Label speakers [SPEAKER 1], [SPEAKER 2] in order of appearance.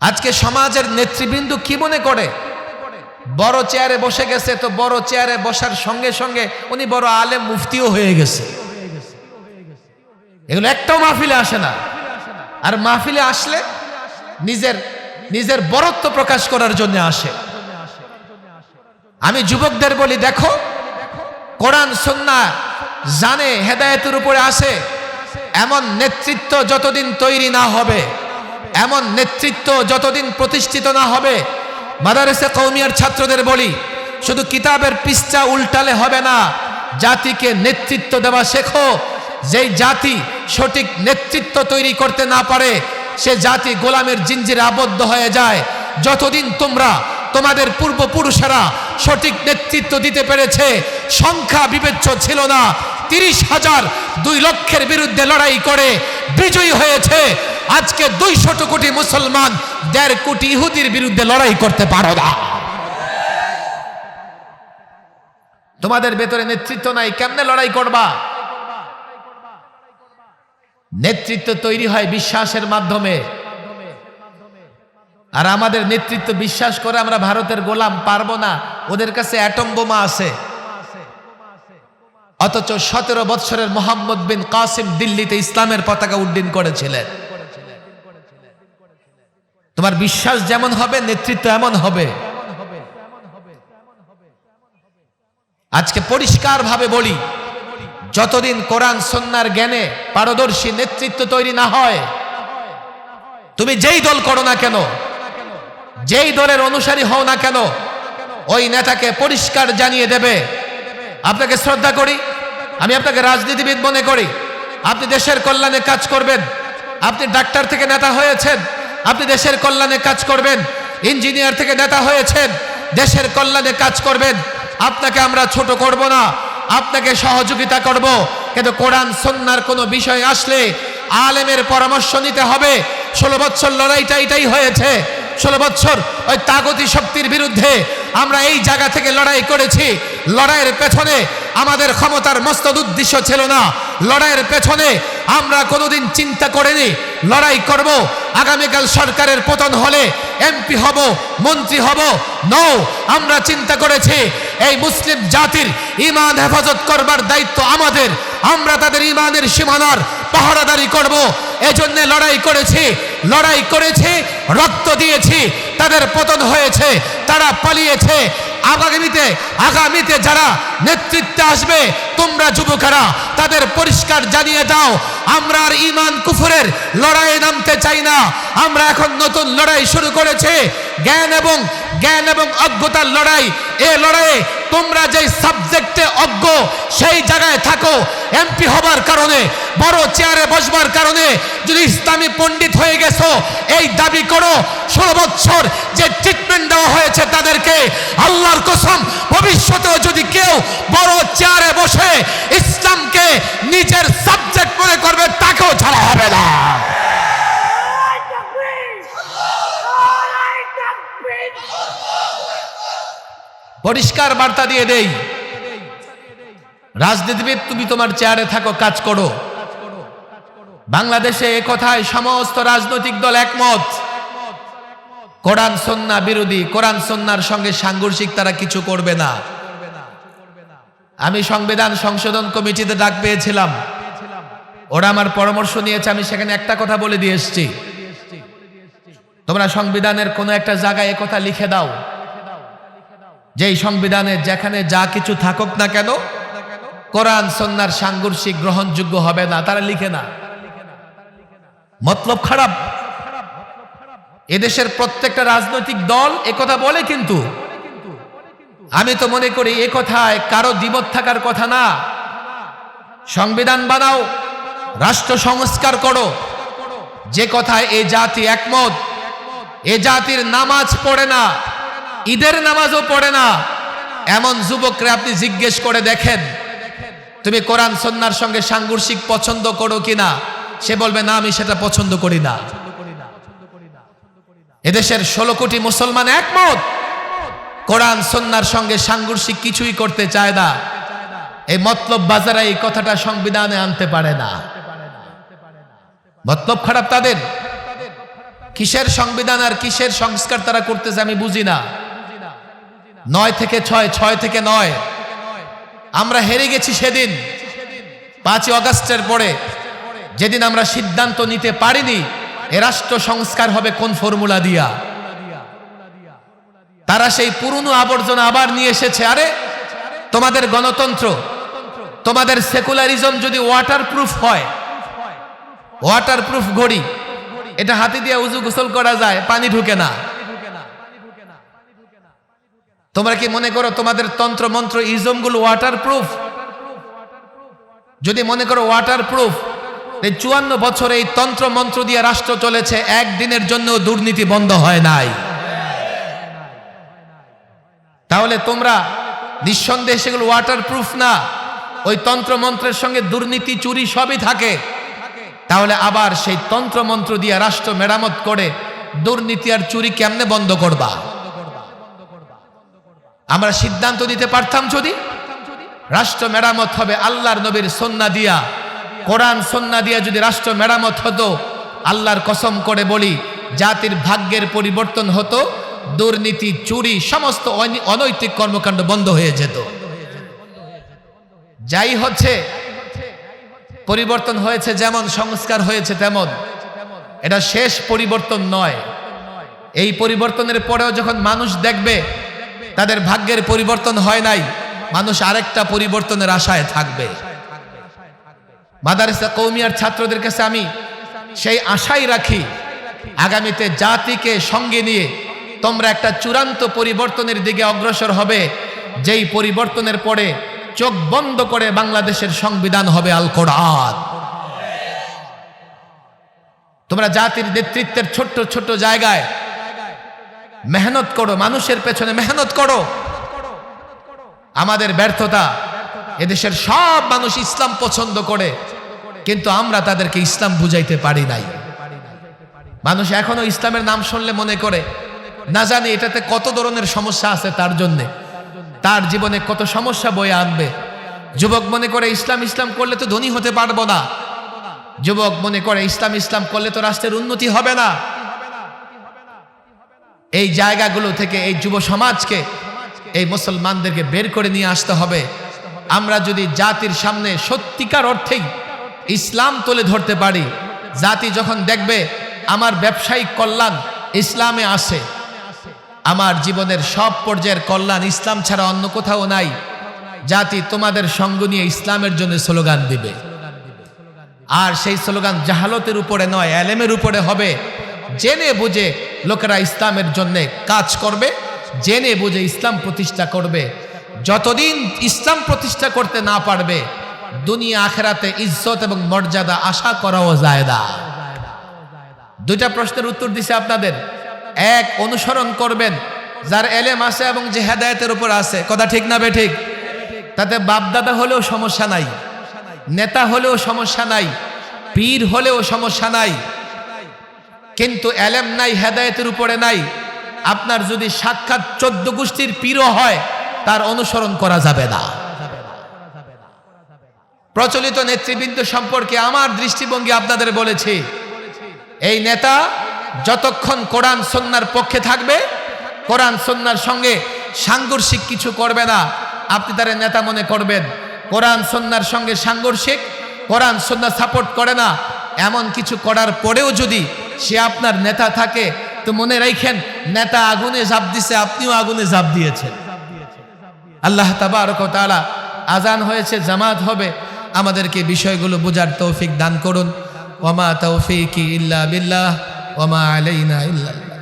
[SPEAKER 1] আজকে সমাজের নেতৃবৃন্দ কি মনে করে? বড় চেয়ারে বসে গেছে, তো বড় চেয়ারে বসার সঙ্গে সঙ্গে উনি বড় আলেম মুফতিও হয়ে গেছে। এগুলো একটাও মাহফিলে আসে না। আর মাহফিলে আসলে নিজের নিজের বরত্ব প্রকাশ করার জন্য আসে। আমি যুবকদের বলি, দেখো, কোরআন, সন্না জানে হেদায়েতের উপরে আসে। এমন নেতৃত্ব যতদিন তৈরি না হবে এমন নেতৃত্ব যতদিন প্রতিষ্ঠিত না হবে, মাদারেসে কৌমিয়ার ছাত্রদের বলি, শুধু কিতাবের পৃষ্ঠা উল্টালে হবে না, জাতিকে নেতৃত্ব দেওয়া শেখো। যেই জাতি সঠিক নেতৃত্ব তৈরি করতে না পারে, সে জাতি গোলামের জিঞ্জিরে আবদ্ধ হয়ে যায়। যতদিন তোমরা, তোমাদের পূর্বপুরুষেরা সঠিক নেতৃত্ব দিতে পেরেছে, সংখ্যা বিবেচ্য ছিল না তিরিশ হাজার দুই লক্ষের বিরুদ্ধে লড়াই করে বিজয়ী হয়েছে। আজকে দুইশত কোটি মুসলমান, দেড় কোটি ইহুদির বিরুদ্ধে লড়াই করতে পারো না। তোমাদের ভেতরে নেতৃত্ব নাই, কেমনে লড়াই করবা? নেতৃত্ব তৈরি হয় বিশ্বাসের মাধ্যমে। আর আমাদের নেতৃত্ব বিশ্বাস করে আমরা ভারতের গোলাম পারব না। ওদের কাছে অ্যাটম বোমা আছে। অথচ সতেরো বৎসরের মোহাম্মদ বিন কাসিম দিল্লিতে ইসলামের পতাকা উড্ডীন করেছিলেন। তোমার বিশ্বাস যেমন হবে, নেতৃত্ব এমন হবে। আজকে পরিষ্কার ভাবে বলি, যতদিন কোরআন সন্ন্যার জ্ঞানে পারদর্শী নেতৃত্ব তৈরি না হয়, তুমি যেই দল করো না কেন, যেই দলের অনুসারী হও না কেন, ওই নেতাকে পরিষ্কার জানিয়ে দেবে। আপনাকে শ্রদ্ধা করি আমি আপনাকে রাজনীতিবিদ মনে করি। আপনি দেশের কল্যাণে কাজ করবেন। আপনি ডাক্তার থেকে নেতা হয়েছেন। আপনি দেশের কল্যাণে কাজ করবেন। ইঞ্জিনিয়ার থেকে নেতা হয়েছেন। দেশের কল্যাণে কাজ করবেন। আপনাকে আমরা ছোট করব না। আপনাকে সহযোগিতা করব। কিন্তু কোরআন সন্ন্যার কোনো বিষয় আসলে আলেমের পরামর্শ নিতে হবে। ষোলো বছর লড়াইটা এটাই হয়েছে। ষোলো বছর ওই তাগতি শক্তির বিরুদ্ধে আমরা এই জায়গা থেকে লড়াই করেছি। লড়াইয়ের পেছনে আমাদের ক্ষমতার মস্তদ উদ্দেশ্য ছিল না। লড়াইয়ের পেছনে আমরা কোনোদিন চিন্তা করিনি। লড়াই করব। আগামীকাল সরকারের পতন হলে এমপি হব, মন্ত্রী হব। নও আমরা চিন্তা করেছি, এই মুসলিম জাতির ইমান হেফাজত করবার দায়িত্ব আমাদের। আমরা তাদের ইমানের সীমানার পাহারাদারি করব। এজন্য লড়াই করেছি লড়াই করেছি, রক্ত দিয়েছি। তাদের পতন হয়েছে, তারা পালিয়েছে। আগামীতে আগামীতে যারা নেতৃত্বে আসবে, তোমরা যুবকেরা তাদের পরিষ্কার জানিয়ে দাও, আমরা আর ইমান কুফুরের লড়াইয়ে নামতে চাই না। আমরা এখন নতুন লড়াই শুরু করেছে। জ্ঞান এবং জ্ঞান এবং অজ্ঞতার লড়াই। এ লড়াইয়ে তোমরা যেই সাবজেক্টে অজ্ঞ, সেই জায়গায় থাকো। এমপি হবার কারণে, বড় চেয়ারে বসবার কারণে, যদি ইসলামী পণ্ডিত হয়ে গেছো, এই দাবি করো ষোলো বছর যে ট্রিটমেন্ট দেওয়া হয়েছে তাদেরকে, আল্লাহর কসম, ভবিষ্যতেও যদি কেউ বড় চেয়ারে বসে ইসলামকে নিজের সাবজেক্ট মনে করবে, তাকেও ছাড়া হবে না। পরিষ্কার বার্তা দিয়ে দেই। রাজনীতিবিদ, তুমি তোমার চেয়ারে থাকো, কাজ করো। বাংলাদেশে এ কথায় সমস্ত রাজনৈতিক দল একমত। কোরআন, সন্না বিরোধী। কোরআন সন্ন্যার সঙ্গে সাংঘর্ষিক তারা কিছু করবে না। আমি সংবিধান সংশোধন কমিটিতে ডাক পেয়েছিলাম। ওরা আমার পরামর্শ নিয়েছে, আমি সেখানে একটা কথা বলে দিয়ে এসছি। তোমরা সংবিধানের কোনো একটা জায়গায় কথা লিখে দাও। যেই সংবিধানে যেখানে যা কিছু থাকুক না কেন, কোরআন সন্ন্যার সাংঘর্ষিক গ্রহণযোগ্য হবে না, তারা লিখে না। মতলব খারাপ। এদেশের প্রত্যেকটা রাজনৈতিক দল একথা বলে কিন্তু। আমি তো মনে করি এ কথায় কারও দ্বিমত থাকার কথা না। সংবিধান বানাও, রাষ্ট্র সংস্কার করো। যে কথায় এ জাতি একমত, এ জাতির নামাজ পড়ে না। ঈদের নামাজও পড়ে না। এমন যুবকরা আপনি জিজ্ঞেস করে দেখেন, তুমি কোরআন সন্ন্যার সঙ্গে সাংঘর্ষিক পছন্দ করো কিনা সে বলবে, না, আমি সেটা পছন্দ করি না। এদেশের ষোলো কোটি মুসলমান একমত, কোরআন সন্ন্যার সঙ্গে সাংঘর্ষিক কিছুই করতে চায় না। এই মতলব বাজারে এই কথাটা সংবিধানে আনতে পারে না। মতলব খারাপ তাদের। কিসের সংবিধান আর কিসের সংস্কার তারা করতেছে আমি বুঝি না। নয় থেকে ছয় ছয় থেকে নয়। আমরা হেরে গেছি সেদিন, পাঁচই অগাস্টের পরে। যেদিন আমরা সিদ্ধান্ত নিতে পারিনি এ রাষ্ট্র সংস্কার হবে কোন ফর্মুলা দিয়া। তারা সেই পুরনো আবর্জনা আবার নিয়ে এসেছে। আরে, তোমাদের গণতন্ত্র, তোমাদের সেকুলারিজম যদি ওয়াটার প্রুফ হয় ওয়াটার প্রুফ ঘড়ি, এটা হাতে দিয়ে উজু গোসল করা যায়, পানি ঢুকে না। তোমরা কি মনে করো তোমাদের তন্ত্র মন্ত্র ইজমগুলো ওয়াটার প্রুফ যদি মনে করো ওয়াটার প্রুফ এই চুয়ান্ন বছর এই তন্ত্র মন্ত্র দিয়ে রাষ্ট্র চলেছে, একদিনের জন্য দুর্নীতি বন্ধ হয় নাই। তাহলে তোমরা নিঃসন্দেহে সেগুলো ওয়াটার প্রুফ না, ওই তন্ত্র মন্ত্রের সঙ্গে দুর্নীতি চুরি সবই থাকে। তাহলে আবার সেই তন্ত্র মন্ত্র দিয়ে রাষ্ট্র মেরামত করে দুর্নীতি আর চুরি কেমনে বন্ধ করবা? আমরা সিদ্ধান্ত দিতে পারতাম যদি? রাষ্ট্র মেরামত হবে আল্লাহর নবীর সন্না দিয়া। কোরআন সন্না দিয়া যদি রাষ্ট্র মেরামত হতো, আল্লাহর কসম করে বলি, জাতির ভাগ্যের পরিবর্তন হতো, দুর্নীতি, চুরি, সমস্ত অনৈতিক কর্মকাণ্ড বন্ধ হয়ে যেত। যাই হচ্ছে, পরিবর্তন হয়েছে যেমন, সংস্কার হয়েছে তেমন। এটা শেষ পরিবর্তন নয়। এই পরিবর্তনের পরেও যখন মানুষ দেখবে তাদের ভাগ্যের পরিবর্তন হয় নাই। মানুষ আরেকটা পরিবর্তনের আশায় থাকবে। মাদারিসা কৌমিয়ার ছাত্রদের কাছে আমি সেই আশাই রাখি, আগামীতে জাতিকে সঙ্গে নিয়ে তোমরা একটা চূড়ান্ত পরিবর্তনের দিকে অগ্রসর হবে, যেই পরিবর্তনের পরে চোখ বন্ধ করে বাংলাদেশের সংবিধান হবে আল কোরআন। তোমরা জাতির নেতৃত্বের ছোট্ট ছোট্ট জায়গায় মেহনত করো, মানুষের পেছনে মেহনত করো। আমাদের ব্যর্থতা এদেশের সব মানুষ ইসলাম পছন্দ করে, কিন্তু আমরা তাদেরকে ইসলাম বুঝাইতে পারি নাই। মানুষ এখনও ইসলামের নাম শুনলে মনে করে, না জানি এটাতে কত ধরনের সমস্যা আছে তার জন্যে। তার জীবনে কত সমস্যা বয়ে আনবে। যুবক মনে করে ইসলাম ইসলাম করলে তো ধনী হতে পারব না। যুবক মনে করে ইসলাম ইসলাম করলে তো রাষ্ট্রের উন্নতি হবে না। এই জায়গাগুলো থেকে এই যুব সমাজকে, এই মুসলমানদেরকে বের করে নিয়ে আসতে হবে। আমরা যদি জাতির সামনে সত্যিকার অর্থেই ইসলাম তুলে ধরতে পারি, জাতি যখন দেখবে আমার ব্যবসায়িক কল্যাণ ইসলামে আসে আমার জীবনের সব পর্যায়ের কল্যাণ ইসলাম ছাড়া অন্য কোথাও নাই, জাতি তোমাদের সঙ্গ নিয়ে ইসলামের জন্য স্লোগান দিবে। আর সেই স্লোগান জাহালতের উপরে নয়, এলেমের উপরে হবে। জেনে বুঝে লোকেরা ইসলামের জন্য কাজ করবে, জেনে বুঝে ইসলাম প্রতিষ্ঠা করবে। যতদিন ইসলাম প্রতিষ্ঠা করতে না পারবে, দুনিয়া আখেরাতে ইজ্জত এবং মর্যাদা আশা করাও যায় না। দুইটা প্রশ্নের উত্তর দিছে আপনাদের। এক, অনুসরণ করবেন। যার এলেম আছে এবং যে হেদায়তের উপর আছে, কথা ঠিক না বে ঠিক? তাতে বাপদাদা হলেও সমস্যা নাই, নেতা হলেও সমস্যা নাই, পীর হলেও সমস্যা নাই। কিন্তু এলেম নাই, হেদায়েতের উপরে নাই। আপনার যদি সাক্ষাৎ চোদ্দ গোষ্ঠীর পীরও হয়, তার অনুসরণ করা যাবে না। প্রচলিত নেতৃবৃন্দ সম্পর্কে আমার দৃষ্টিভঙ্গি আপনাদের বলেছি, এই নেতা যতক্ষণ কোরআন সন্ন্যার পক্ষে থাকবে, কোরআন সন্ন্যার সঙ্গে সাংঘর্ষিক কিছু করবে না। আপনি তার নেতা মনে করবেন, কোরআন সন্ন্যার সঙ্গে সাংঘর্ষিক, কোরআন সন্না সাপোর্ট করে না। এমন কিছু করার পরেও যদি সে আপনার নেতা থাকে, তো মনে রাখেন নেতা আগুনে জাপ দিছে, আপনিও আগুনে ঝাঁপ দিয়েছেন। আল্লাহ তাবারক ও তাআলা আজান হয়েছে, জামাত হবে। আমাদেরকে বিষয়গুলো বোঝার তৌফিক দান করুন। ওমা তৌফিক ইল্লা বিল্লাহ ওমা আলাইনা ইল্লাল্লাহ